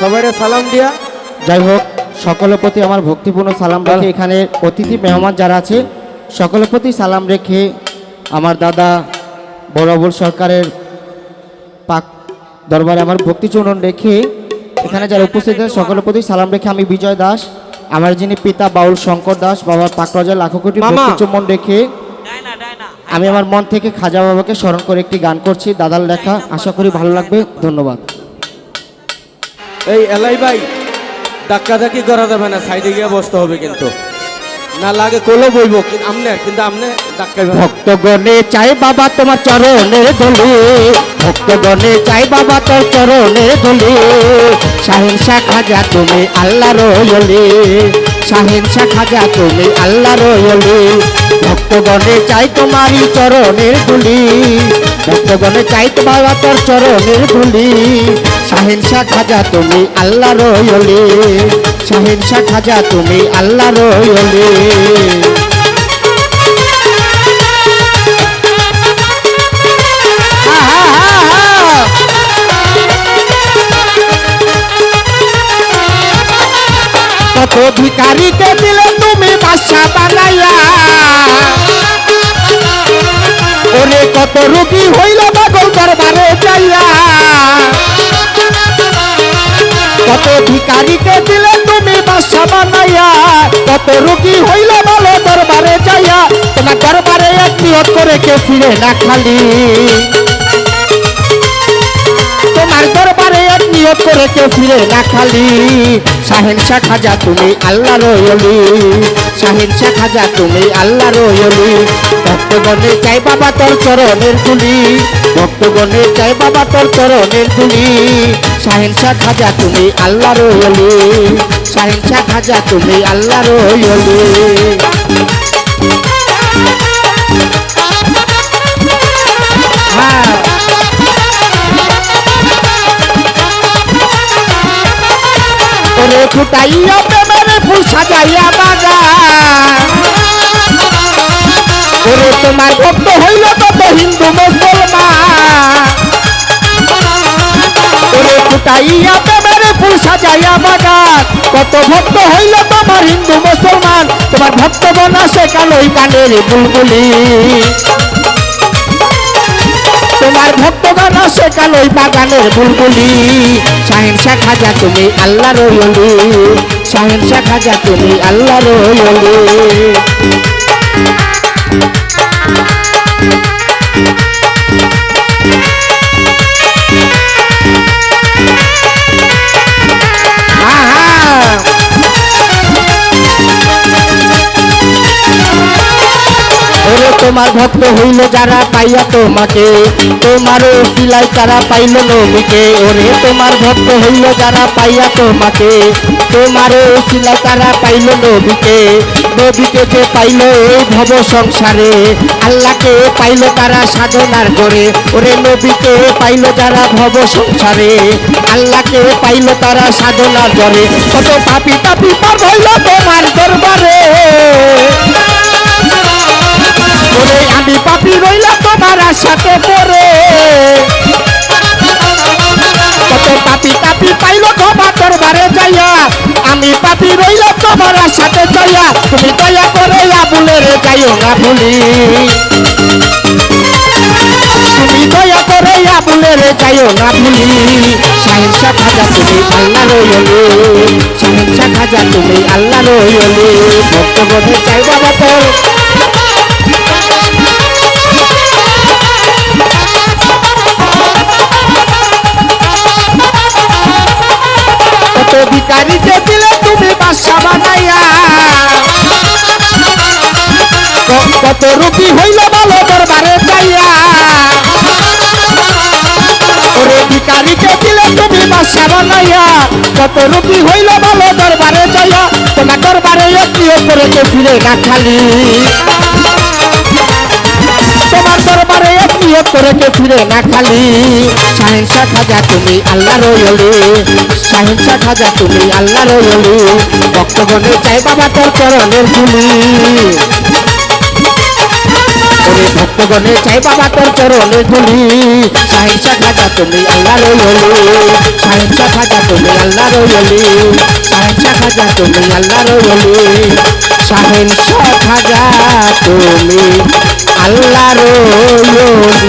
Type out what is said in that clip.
সবাই সালাম দিয়া। যাই হোক সকলের প্রতি আমার ভক্তিপূর্ণ সালাম রেখে এখানে অতিথি মেহমান যারা আছে সকলের প্রতি সালাম রেখে আমার দাদা বরাবর সরকারের পাক দরবারে আমার ভক্তিচরণ রেখে এখানে যারা উপস্থিত আছে সকলের প্রতি সালাম রেখে আমি বিজয় দাস আমার যিনি পিতা বাউল শঙ্কর দাস বাবার পাক রাজার লাখো কোটি। ভক্তিচুম্বন রেখে আমি আমার মন থেকে খাজা বাবাকে স্মরণ করে একটি গান করছি দাদার লেখা আশা করি ভালো লাগবে ধন্যবাদ। এই এলাই ভাই ধাক্কা ধাক্কি করা যাবে না, সাইডে গিয়ে বসতে হবে কিন্তু। না লাগে কোলো বইব আমনে, কিন্তু আমনে না। ভক্তগণে চাই বাবা তোমার চরণের ধুলি, ভক্তগণে চাই বাবা তোর চরণের ধুলি। শাহিন শাহ খাজা তুমি আল্লাহ রয়লি শাহিন শাহ খাজা তুমি আল্লাহ রয়লি। ভক্তগণে চাই তোমারই চরণের ধুলি ভক্তগণে চাই তো বাবা তোর চরণের ধুলি। শাহিন শাহ খাজা তুমি আল্লাহ রয়লি। শাহিন শাহ খাজা তুমি আল্লাহ রয়লি। কত ভিকারিকে দিলে তুমি বাসা বানাইয়া। কত রুগী হইল পাগল দরবারে যাইয়া। কত ভিকারিকে দিলে তুমি বাসা বানাইয়া, কত রুগী হইল ভালো দরবারে যাইয়া, তোমার দরবারে এক নিয়ত করে কে ফিরে না খালি। তোমার দরবারে এক নিয়ত করে কেউ ফিরে না খালি। শাহিন শাহ খাজা, তুমি আল্লাহ রয়লি শাহিন শাহ খাজা তুমি আল্লাহ রয়লি ভক্তগণে চাই বাবা তোর চরণের তুলি ভক্তগণে চাই বাবা তোর চরণের তুলি শাহিন শাহ খাজা তুমি আল্লাহ রয়লি শাহিন শাহ খাজা তুমি আল্লাহ রয়লি হ্যাঁ। ফুটাইয়া ফুল সাজাইয়া বাগা ওরে তোমার ভক্ত হইল তত হিন্দু, মুসলমান। ওরে ফুটাইয়া প্রেমের ফুল সাজাইয়া বাগান কত ভক্ত হইল তোমার হিন্দু, মুসলমান। তোমার ভক্ত বনা সে কালোই কানের বুলবুলি। তোমার ভক্তগণ সে কালোই বাগানের বুলবুলি। শাহিন শাহ খাজা তুমি আল্লাহ রয়লি শাহ খাজা তুমি আল্লাহ রয়লি তোমার ভক্ত হইল যারা পাইয়া তোমাকে তোমারও সিলাই তারা পাইল নবীকে। ওরে তোমার ভক্ত হইল যারা পাইয়া তোমাকে তোমারও সিলাই তারা পাইল নবীকে। নবীকে যে পাইল এই ভব সংসারে, আল্লাহকে পাইল তারা সাধনার করে ওরে নবীকে পাইল যারা ভব সংসারে, আল্লাহকে পাইল তারা সাধনার করে কত পাপি পাপি পার হইল তোমার দরবারে। ওরে আমি পাপি রইলাম তোমার সাথে পরে কত পাপি পাপি পাইল ক্ষমা দরবারে যাইয়া, আমি পাপি রইলাম তোমার সাথে যাইয়া, তুমি দয়া করে আবুলের যাইও না ভুলি। তুমি দয়া করে আবুলের যাইও না ভুলি। শাহ খাজা, তুমি আল্লাহ রইলি শাহ খাজা, তুমি আল্লাহ রইলি ভক্তগণে চাই বাবা ভিকারিকে দিলে তুমি বাসা বানাইয়া। কত রুপি হইল ভালো দরবারে যাইয়া। ওরে ভিকারিকে দিলে তুমি বাসা বানাইয়া। কত রুপি হইল ভালো দরবারে যাইয়া। তোমার দরবারে একটিও করেছে ফিরে না খালি। নিয়ত করে কে ফিরে না খালি। শাহ খাজা তুমি আল্লাহ রয়লি শাহ খাজা তুমি আল্লাহ রয়লি ভক্তগণে চাই বাবা তোর চরণের ধুলি। ভক্তগণে চাই বাবা তোর চরণে ধুলি। সাহিংসা খাজা তুমি আল্লাহ রইলি সাহিংসা খাজা তুমি আল্লাহ রইলি সাহিংসা খাজা তুমি আল্লাহ রইলি সাহিংসা খাজা তুমি আল্লাহ রইলি